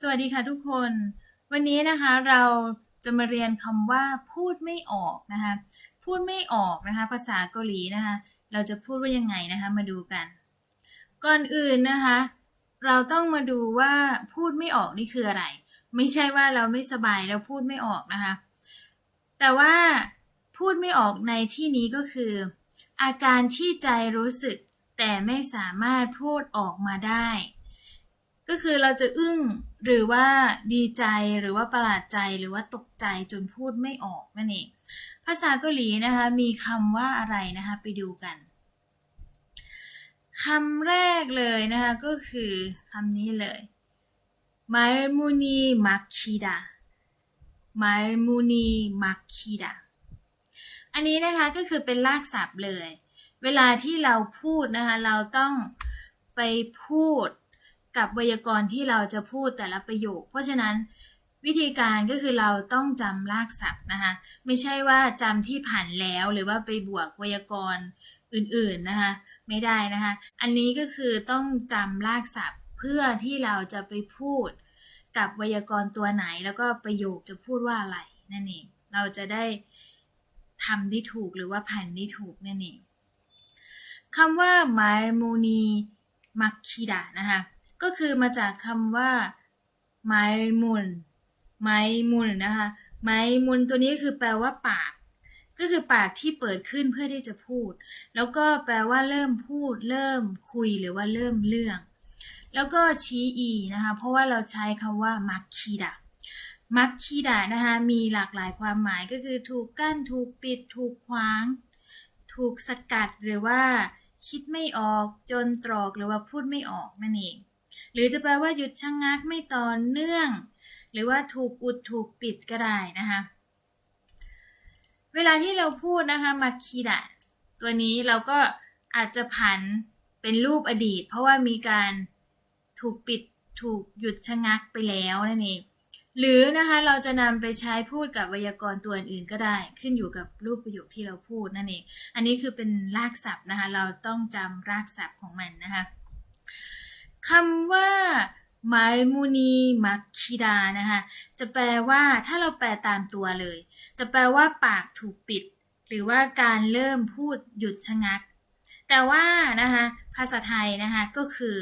สวัสดีค่ะทุกคน วันนี้นะคะเราจะมาเรียนคำว่าพูดไม่ออกนะคะพูดไม่ออกนะคะภาษาเกาหลีนะคะเราจะพูดว่ายังไงนะคะมาดูกัน ก่อนอื่นนะคะเราต้องมาดูว่าพูดไม่ออกนี่คืออะไร ไม่ใช่ว่าเราไม่สบายเราพูดไม่ออกนะคะแต่ว่าพูดไม่ออกในที่นี้ก็คือ อาการที่ใจรู้สึกแต่ไม่สามารถพูดออกมาได้ ก็คือเราจะอึ้งหรือว่าดีใจหรือว่าประหลาดใจหรือว่าตกใจจนพูดไม่ออกนั่นเอง ภาษาเกาหลีนะคะมีคำว่าอะไรนะคะไปดูกันคำแรกเลยนะคะก็คือคำนี้เลยมาลมูนีมักคิดามาลมูนีมักคิดาอันนี้นะคะก็คือเป็นรากศัพท์เลย เวลาที่เราพูดนะคะเราต้องไปพูด กับไวยากรณ์ที่เราจะพูดแต่ละประโยค เพราะฉะนั้นวิธีการก็คือเราต้องจำรากศัพท์นะคะ ไม่ใช่ว่าจำที่ผ่านแล้วหรือว่าไปบวกไวยากรณ์อื่นๆนะคะ ไม่ได้นะคะ อันนี้ก็คือต้องจำรากศัพท์เพื่อที่เราจะไปพูดกับไวยากรณ์ตัวไหน แล้วก็ประโยคจะพูดว่าอะไรนั่นเองเราจะได้ทำได้ถูกหรือว่าผ่านได้ถูกนั่นเองคำว่ามาร r m นีมักคีด a นะคะ ก็คือมาจากคำว่าไม้มุนไม้มุนนะคะไม้มุนตัวนี้คือแปลว่าปาก ก็คือปากที่เปิดขึ้นเพื่อที่จะพูด แล้วก็แปลว่าเริ่มพูด เริ่มคุยหรือว่าเริ่มเรื่อง แล้วก็ชี้อีนะคะเพราะว่าเราใช้คำว่ามักคีดะมักคีดะนะคะมีหลากหลายความหมายก็คือถูกกั้นถูกปิด ถูกขวาง ถูกสกัดหรือว่าคิดไม่ออกจนตรอกหรือว่าพูดไม่ออกนั่นเอง หรือจะแปลว่าหยุดชะงงักไม่ต่อเนื่อง หรือว่าถูกอุดถูกปิดก็ได้นะคะ เวลาที่เราพูดนะคะมาคีดะตัวนี้เราก็อาจจะผันเป็นรูปอดีต เพราะว่ามีการถูกปิดถูกหยุดชะงักไปแล้วนั่นเองหรือนะคะเราจะนำไปใช้พูดกับไวยากรณ์ตัวอื่นก็ได้ ขึ้นอยู่กับรูปประโยคที่เราพูดนั่นเอง อันนี้คือเป็นรากศัพท์นะคะ เราต้องจำรากศัพท์ของมันนะคะ คำว่าไมมูนีมักคิดานะคะจะแปลว่าถ้าเราแปลตามตัวเลย จะแปลว่าปากถูกปิด หรือว่าการเริ่มพูดหยุดชะงัก แต่ว่านะคะภาษาไทยนะคะก็คือ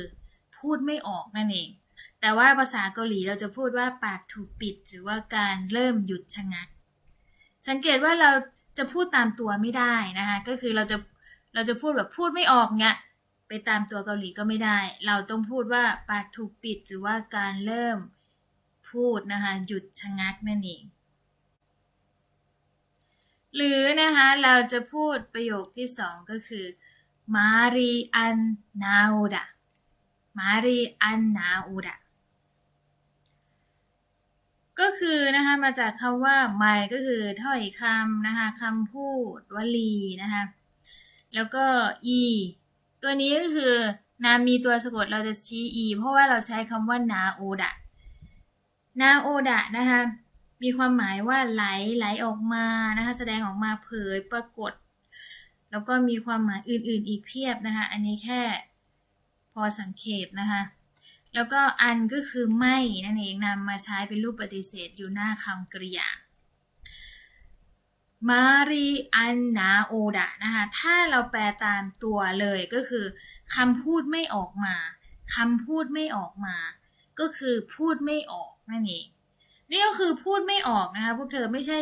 พูดไม่ออกนั่นเอง แต่ว่าภาษาเกาหลีเราจะพูดว่าปากถูกปิด หรือว่าการเริ่มหยุดชะงัก สังเกตว่าเราจะพูดตามตัวไม่ได้นะคะก็คือเราจะเราจะพูดแบบพูดไม่ออกเงี้ย ไปตามตัวเกาหลีก็ไม่ได้ เราต้องพูดว่าปากถูกปิดหรือว่าการเริ่มพูดนะคะหยุดชะงักนั่นเอง หรือนะคะเราจะพูดประโยคที่สองก็คือมารีอันนาโอดะมารีอันนาโอดะก็คือนะคะมาจากคำว่าไม่ก็คือถ้อยคำนะคะคำพูดวลีนะคะแล้วก็ e ตัวนี้ก็คือ นามีตัวสะกดเราจะชี้ e เพราะว่าเราใช้คำว่านาโอดะ นาโอดะนะคะ มีความหมายว่าไหลไหลออกมานะคะ แสดงออกมาเผยปรากฏ แล้วก็มีความหมายอื่นๆ อีกเพียบนะคะ อันนี้แค่พอสังเขปนะคะ แล้วก็อันก็คือไม่นั่นเองนำมาใช้เป็นรูปปฏิเสธอยู่หน้าคำกริยา มารีอันนาโอดะนะคะ ถ้าเราแปลตามตัวเลยก็คือคำพูดไม่ออกมาคำพูดไม่ออกมา ก็คือพูดไม่ออกนั่นเอง นี่ก็คือพูดไม่ออกนะคะพวกเธอไม่ใช่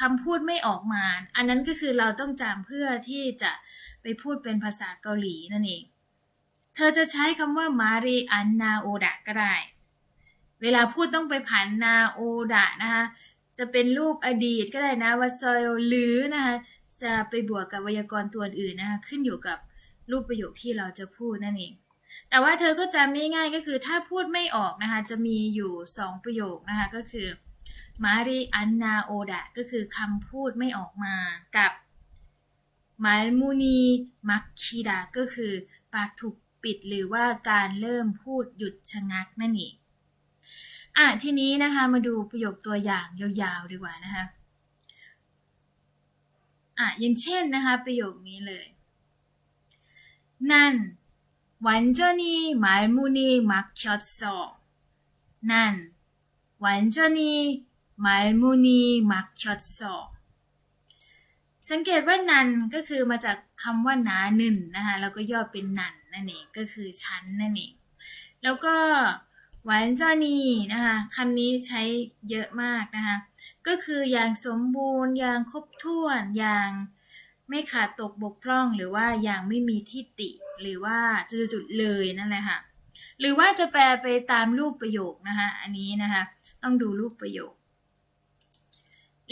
คำพูดไม่ออกมา อันนั้นก็คือเราต้องจำเพื่อที่จะไปพูดเป็นภาษาเกาหลีนั่นเอง เธอจะใช้คำว่ามารีอันนาโอดะก็ได้ เวลาพูดต้องไปผันนาโอดะนะคะ จะเป็นรูปอดีตก็ได้นะวัซอยหรือนะคะจะไปบวกกับไวยากรณ์ตัวอื่นนะคะขึ้นอยู่กับรูปประโยคที่เราจะพูดนั่นเอง แต่ว่าเธอก็จำง่ายๆก็คือถ้าพูดไม่ออกนะคะจะมีอยู่ 2 ประโยคนะคะก็คือมารีอันนาโอดะก็คือคำพูดไม่ออกมากับมาลมูนีมักคีดาก็คือปากถูกปิดหรือว่าการเริ่มพูดหยุดชะงักนั่นเอง อะทีนี้นะคะมาดูประโยคตัวอย่างยาวๆดีกว่านะคะอะอย่างเช่นนะคะประโยคนี้เลยนั่นวันจนีหมายมูนีมักชอดซอนั่นวันจนีหมายมูนีมักชอดซอสังเกตว่านันก็คือมาจากคำว่านาหนึ่งนะคะแล้วก็ย่อเป็นนันนั่นเองก็คือชั้นนั่นเองแล้วก็ หวานเจานีนะคะคำนี้ใช้เยอะมากนะคะก็คืออย่างสมบูรณ์ อย่างครบถ้วนอย่างไม่ขาดตกบกพร่องหรือว่าอย่างไม่มีที่ติหรือว่าจุดๆเลยนั่นแหละค่ะหรือว่าจะแปลไปตามรูปประโยคนะคะอันนี้นะคะต้องดูรูปประโยค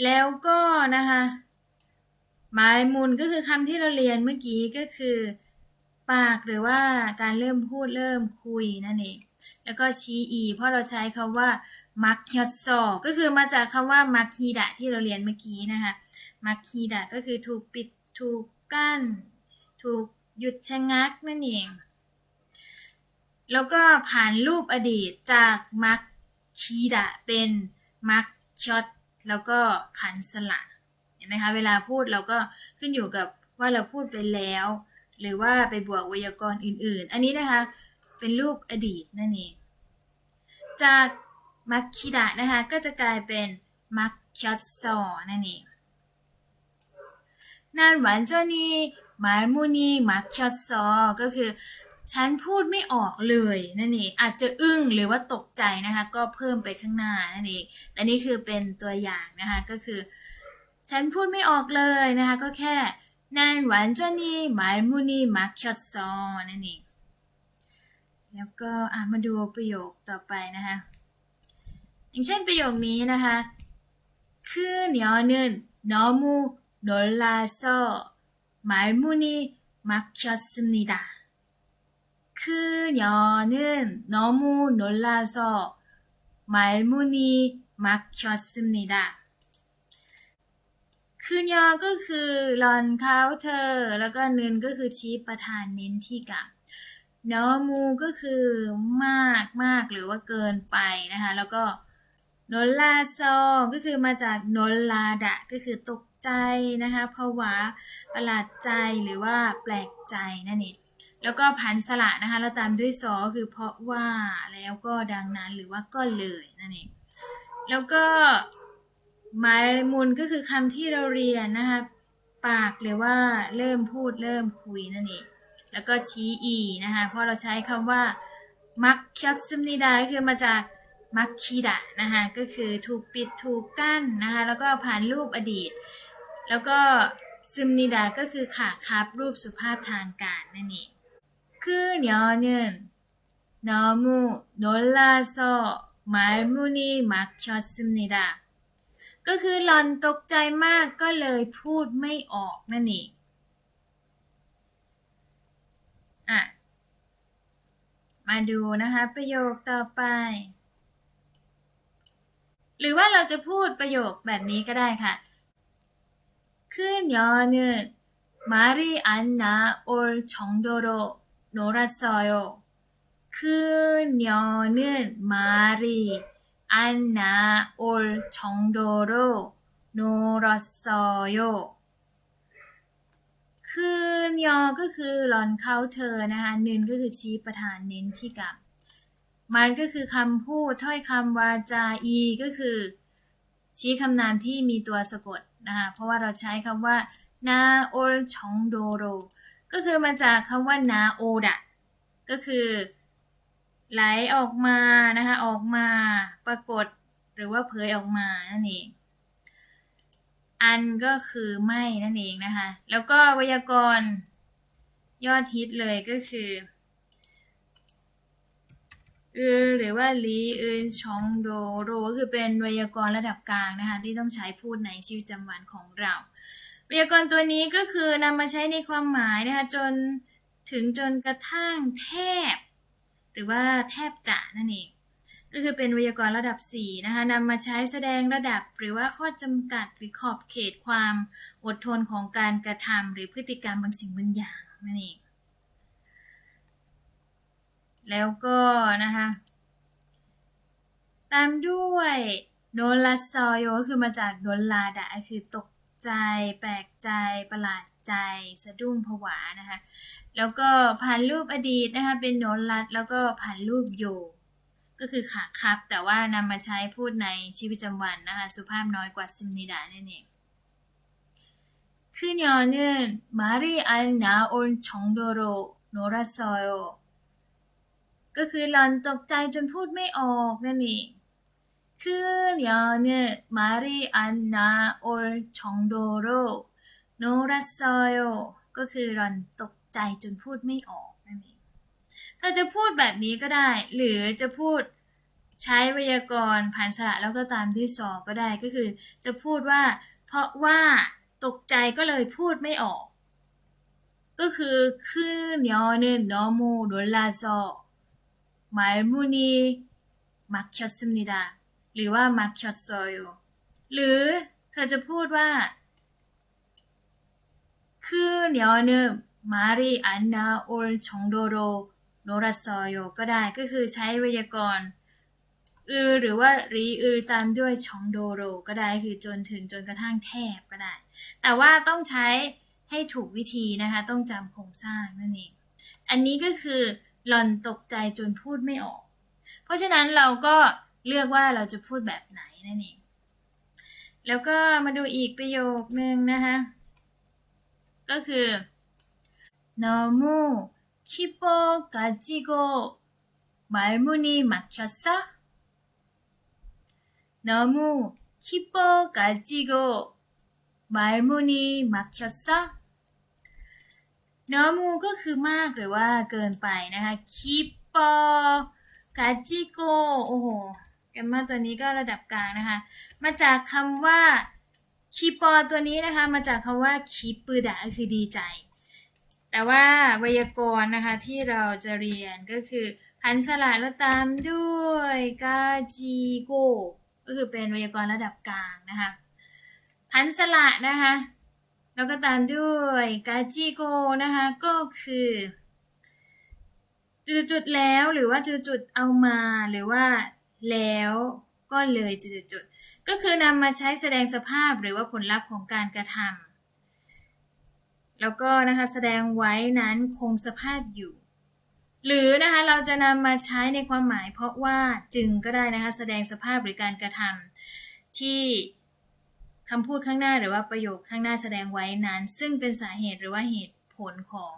แล้วก็นะคะหมายมูลก็คือคำที่เราเรียนเมื่อกี้ก็คือ ปากหรือว่าการเริ่มพูดเริ่มคุยนั่นเอง แล้วก็ชี้อีเพราะเราใช้คำว่ามักฮิดซอก็คือมาจากคำว่ามักฮีดะที่เราเรียนเมื่อกี้นะคะมักฮีดะก็คือถูกปิดถูกกั้น ถูกหยุดชะงักนั่นเอง แล้วก็ผ่านรูปอดีตจากมักคีดะเป็นมักชอตแล้วก็ผันสละเห็นไหมคะเวลาพูดเราก็ขึ้นอยู่กับว่าเราพูดไปแล้ว หรือว่าไปบวกไวยากรณ์อื่นๆ อันนี้นะคะเป็นรูปอดีตนั่นเอง จากมักคิดะนะคะ ก็จะกลายเป็นมักคยอตซอนั่นเองนั่นหวานเจ้านี่หมายมูนีมักคยอตซอก็คือฉันพูดไม่ออกเลยนั่นเองอาจจะอึ้งหรือว่าตกใจนะคะ ก็เพิ่มไปข้างหน้านั่นเองแต่นี่คือเป็นตัวอย่างนะคะก็คือ ฉันพูดไม่ออกเลยนะคะ ก็แค่นั่นหวานเจ้านี่หมายมูนีมักคยอตซอนั่นเอง แล้วก็อ่ะมาดูประโยคต่อไปนะคะ อย่างเช่นประโยคนี้นะคะ그녀는너무놀라서말문이막혔습니다. 그녀는 너무 놀라서 말문이 막혔습니다. คือญอก็คือหลอนเขาเธอ แล้วก็นึนก็คือชี้ประธานเน้นที่กับ นอมูก็คือมากมากหรือว่าเกินไปนะคะ แล้วก็นนลาซอก็คือมาจากนนลาดะ ก็คือตกใจนะคะภาวะประหลาดใจหรือว่าแปลกใจนั่นเองแล้วก็พันสละนะคะแล้วตามด้วยซอคือเพราะว่าแล้วก็ดังนั้นหรือว่าก็เลยนั่นเองแล้วก็หมายมูลก็คือคำที่เราเรียนนะคะปากหรือว่าเริ่มพูดเริ่มคุยนั่นเอง แล้วก็ชี้อีนะคะเพราะเราใช้คำว่ามักคิดซึมนิดาคือมาจากมักคีดะนะคะก็คือถูกปิดถูกกั้นนะคะแล้วก็ผ่านรูปอดีต แล้วก็ซึมนิดาก็คือขาคับรูปสุภาพทางการนั่นเองคือเนียนึน너무놀라서말문이막혔습니다ก็คือหลอนตกใจมากก็เลยพูดไม่ออกนั่นเอง มาดูนะคะประโยคต่อไป หรือว่าเราจะพูดประโยคแบบนี้ก็ได้ค่ะคือเนนึ 말이안나올정도로놀았어요 그녀는 말이 안 나올 정도로 놀았어요. คือยอก็คือหลอนเขาเธอนะคะนึนก็คือชี้ประธานเน้นที่กับ มันก็คือคำพูดถ้อยคำวาจาอีก็คือ ชี้คำนามที่มีตัวสะกดนะคะเพราะว่าเราใช้คำว่านาโอลชองโดโรก็คือมาจากคำว่านาโอดะก็คือ ไหลออกมานะคะออกมาปรากฏหรือว่าเผยออกมานั่นเอง อันก็คือไม่นั่นเองนะคะ แล้วก็ไวยากรณ์ยอดฮิตเลยก็คืออือหรือว่าลีอืนชองโดโรก็คือเป็นไวยากรณ์ระดับกลางนะคะที่ต้องใช้พูดในชีวิตประจำวันของเรา ไวยากรณ์ตัวนี้ก็คือนำมาใช้ในความหมายนะคะจนถึงจนกระทั่งแทบ หรือว่าแทบจะนั่นเอง ก็คือเป็นไวยากรณ์ระดับ 4 นะคะนำมาใช้แสดงระดับหรือว่าข้อจำกัดหรือขอบเขตความอดทนของการกระทำหรือพฤติกรรมบางสิ่งบางอย่างนั่นเองแล้วก็นะคะตามด้วยโดนลาซอยโยก็คือมาจากโดนลาดะคือตกใจแปลกใจประหลาดใจ สะดุ้งผวานะคะแล้วก็ผ่านรูปอดีตนะคะเป็นโนนลัดแล้วก็ผ่านรูปโย ก็คือขาครับ แต่ว่านำมาใช้พูดในชีวิตประจำวันนะคะ สุภาพน้อยกว่าซิมนิดานั่นเองคือเนี่เนี่ยมารีอันนาโอนชองโดโรโนราซอยก็คือหลอนตกใจจนพูดไม่ออกนั่นเองคือเนี่เนี่ยมารีอันนาโอนชองโดโรโนราซอยก็คือหลอนตกใจจนพูดไม่ออก เธอจะพูดแบบนี้ก็ได้ หรือจะพูดใช้ไวยากรณ์ผ่านสระแล้วก็ตามที่สซอก็ได้ก็คือ จะพูดว่า เพราะว่าตกใจก็เลยพูดไม่ออก ก็คือขึ้นยอเนินนอมูโดนลาซอมายมูนีมักคิสมิดาหรือว่ามักคิสอยหรือเธอจะพูดว่าขึ้นยอเนินมารีอันนาโอลชงโดโร โนรัสซโยก็ได้ก็คือใช้ไวยากรณ์อือหรือว่ารีอือตามด้วยชองโดโรก็ได้คือจนถึงจนกระทั่งแทบก็ได้ แต่ว่าต้องใช้ให้ถูกวิธีนะคะ ต้องจำโครงสร้างนั่นเอง อันนี้ก็คือหล่อนตกใจจนพูดไม่ออก เพราะฉะนั้นเราก็เลือกว่าเราจะพูดแบบไหนนั่นเอง แล้วก็มาดูอีกประโยคนึงนะคะ ก็คือ 너무 기뻐가지고 말문이 막혔어? 너무 기뻐가지고 말문이 막혔어? 너무 ก็คือมากหรือว่าเกินไปนะคะ 기뻐가지고 โอ้โหแกมมาตัวนี้ก็ระดับกลางนะคะ มาจากคำว่า คีปอตัวนี้นะคะ มาจากคำว่าคีปืดะก็คือดีใจ แต่ว่าไวยากรณ์นะคะที่เราจะเรียนก็คือพันสระแล้วตามด้วยกาจิโกก็คือเป็นไวยากรณ์ระดับกลางนะคะพันสระนะคะแล้วก็ตามด้วยกาจิโกนะคะก็คือ จุดๆแล้วหรือว่าจุดๆเอามาหรือว่าแล้วก็เลยจุดๆก็คือนำมาใช้แสดงสภาพหรือว่าผลลัพธ์ของการกระทำ แล้วก็นะคะแสดงไว้นั้นคงสภาพอยู่ หรือนะคะเราจะนำมาใช้ในความหมายเพราะว่าจึงก็ได้นะคะแสดงสภาพหรือการกระทำที่คำพูดข้างหน้าหรือว่าประโยคข้างหน้าแสดงไว้นั้น ซึ่งเป็นสาเหตุหรือว่าเหตุผลของ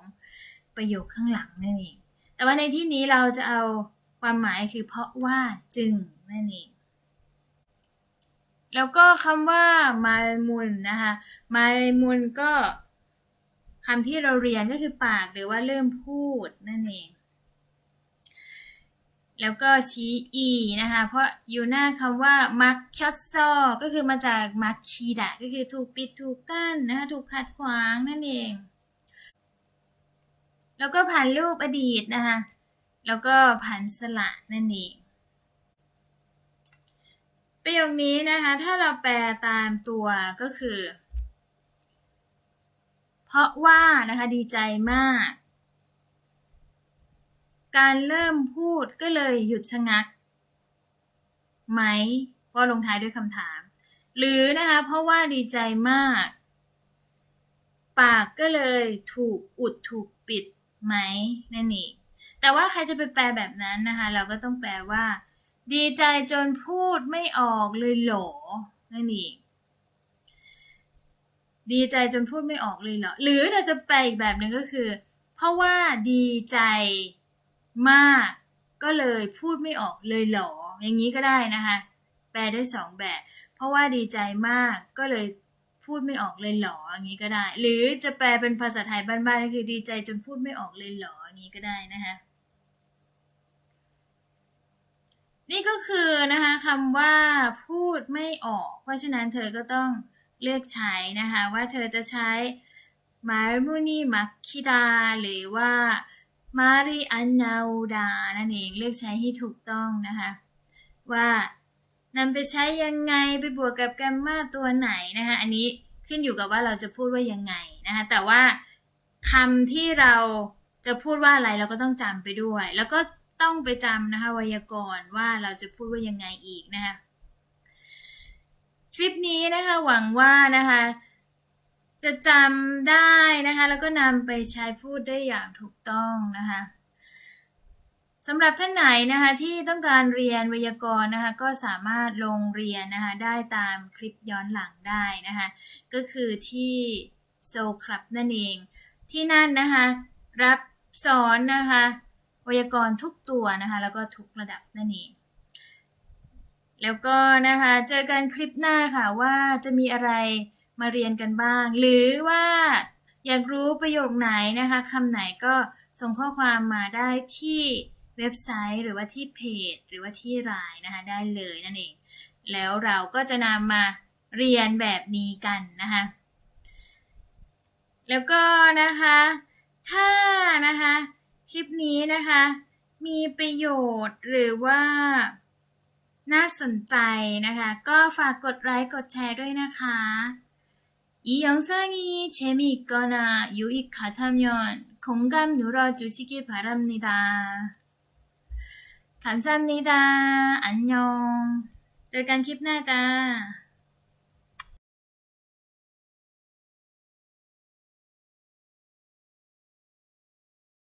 ประโยคข้างหลังนั่นเอง แต่ว่าในที่นี้เราจะเอาความหมายคือเพราะว่าจึงนั่นเอง แล้วก็คำว่ามามุนนะคะมามุนก็ คำที่เราเรียนก็คือปากหรือว่าเริ่มพูดนั่นเอง แล้วก็ชี้อีนะคะ เพราะอยู่หน้าคำว่ามักชัดซอก็คือมาจากมักชีดะก็คือถูกปิดถูกกั้นนะคะถูกขัดขวางนั่นเอง แล้วก็ผ่านรูปอดีตนะคะ แล้วก็ผันสละนั่นเองประโยคนี้นะคะ ถ้าเราแปลตามตัวก็คือ เพราะว่านะคะดีใจมาก การเริ่มพูดก็เลยหยุดชะงัก ไหมเพราะลงท้ายด้วยคำถาม หรือนะคะเพราะว่าดีใจมาก ปากก็เลยถูกอุดถูกปิดไหมนั่นเองแต่ว่าใครจะไปแปลแบบนั้นนะคะ เราก็ต้องแปลว่า ดีใจจนพูดไม่ออกเลยหรอนั่นเอง ดีใจจนพูดไม่ออกเลยเหรอ หรือเราจะแปลอีกแบบหนึ่งก็คือ เพราะว่าดีใจมากก็เลยพูดไม่ออกเลยเหรอ อย่างนี้ก็ได้นะคะ แปลได้สองแบบ เพราะว่าดีใจมากก็เลยพูดไม่ออกเลยเหรอ อย่างนี้ก็ได้ หรือจะแปลเป็นภาษาไทยบ้านๆก็คือดีใจจนพูดไม่ออกเลยเหรอ อย่างนี้ก็ได้นะคะนี่ก็คือนะคะคำว่าพูดไม่ออก เพราะฉะนั้นเธอก็ต้อง เลือกใช้นะคะว่าเธอจะใช้มาร์มูนีมักคิดาหรือว่ามาริอันนาอูดานั่นเองเลือกใช้ให้ถูกต้องนะคะว่านำไปใช้ยังไงไปบวกกับแกมมาตัวไหนนะคะอันนี้ขึ้นอยู่กับว่าเราจะพูดว่ายังไงนะคะแต่ว่าคำที่เราจะพูดว่าอะไรเราก็ต้องจำไปด้วย แล้วก็ต้องไปจำนะคะไวยากรณ์ว่าเราจะพูดว่ายังไงอีกนะคะ ริปนี้นะคะหวังว่านะคะจะจำได้นะคะแล้วก็นำไปใช้พูดได้อย่างถูกต้องนะคะสำหรับท่านไหนนะคะที่ต้องการเรียนไวยากรณ์นะคะก็สามารถลงเรียนนะคะได้ตามคลิปย้อนหลังได้นะคะก็คือที่โซคลับนั่นเอง ที่นั่นนะคะรับสอนนะคะไวยากรณ์ทุกตัวนะคะแล้วก็ทุกระดับนั่นเอง แล้วก็นะคะเจอกันคลิปหน้าค่ะว่าจะมีอะไรมาเรียนกันบ้าง หรือว่าอยากรู้ประโยคไหนนะคะคำไหนก็ส่งข้อความมาได้ที่เว็บไซต์หรือว่าที่เพจ หรือว่าที่ไลน์นะคะได้เลยนั่นเอง แล้วเราก็จะนำมาเรียนแบบนี้กันนะคะแล้วก็นะคะ ถ้านะคะ คลิปนี้นะคะ มีประโยชน์หรือว่า น่าสนใจนะคะ ก็ฝากกดไลค์กดแชร์ด้วยนะคะ 이 영상이 재미있거나 유익하다면 공감 눌러주시기 바랍니다. 감사합니다. 안녕. เจอกันคลิปหน้าจ้า